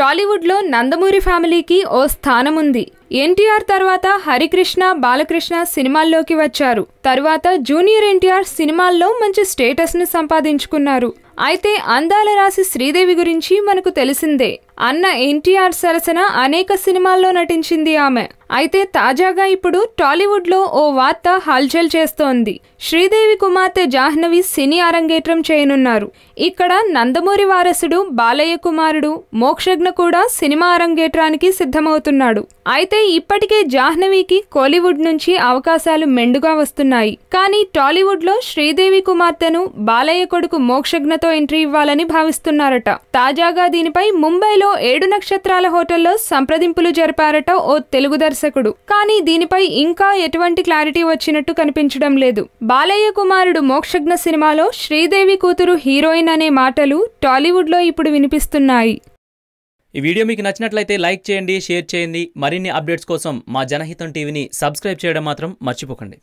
టాలీవుడ్లో నందమూరి ఫ్యామిలీకి ఓ స్థానం ఉంది ఎన్టీఆర్ తర్వాత హరికృష్ణ బాలకృష్ణ సినిమాల్లోకి వచ్చారు. తర్వాత జూనియర్ ఎన్టీఆర్ సినిమాల్లో మంచి స్టేటస్ను సంపాదించుకున్నారు. అయితే అందాల రాశి శ్రీదేవి గురించి మనకు తెలిసిందే. అన్న ఎన్టీఆర్ సరసన అనేక సినిమాల్లో నటించింది ఆమె. అయితే తాజాగా ఇప్పుడు టాలీవుడ్లో ఓ వార్త హల్చల్ చేస్తోంది. శ్రీదేవి కుమార్తె జాహ్నవి సినీ అరంగేట్రం చేయనున్నారు. ఇక్కడ నందమూరి వారసుడు బాలయ్య కుమారుడు మోక్షజ్ఞ కూడా సినిమా అరంగేట్రానికి సిద్ధమవుతున్నాడు. అయితే ఇప్పటికే జాహ్నవికి కోలీవుడ్ నుంచి అవకాశాలు మెండుగా వస్తున్నాయి. కానీ టాలీవుడ్లో శ్రీదేవి కుమార్తెను బాలయ్య కొడుకు మోక్షజ్ఞతో ఎంట్రీ ఇవ్వాలని భావిస్తున్నారట. తాజాగా దీనిపై ముంబైలో ఏడు నక్షత్రాల హోటల్లో సంప్రదింపులు జరిపారట ఓ తెలుగు దర్శకుడు. కానీ దీనిపై ఇంకా ఎటువంటి క్లారిటీ వచ్చినట్టు కనిపించడం లేదు. బాలయ్య కుమారుడు మోక్షజ్ఞ సినిమాలో శ్రీదేవి కూతురు హీరోయిన్ అనే మాటలు టాలీవుడ్లో ఇప్పుడు వినిపిస్తున్నాయి. ఈ వీడియో మీకు నచ్చినట్లయితే లైక్ చేయండి షేర్ చేయండి. మరిన్ని అప్డేట్స్ కోసం మా జనహితం టీవీని సబ్స్క్రైబ్ చేయడం మాత్రం మర్చిపోకండి.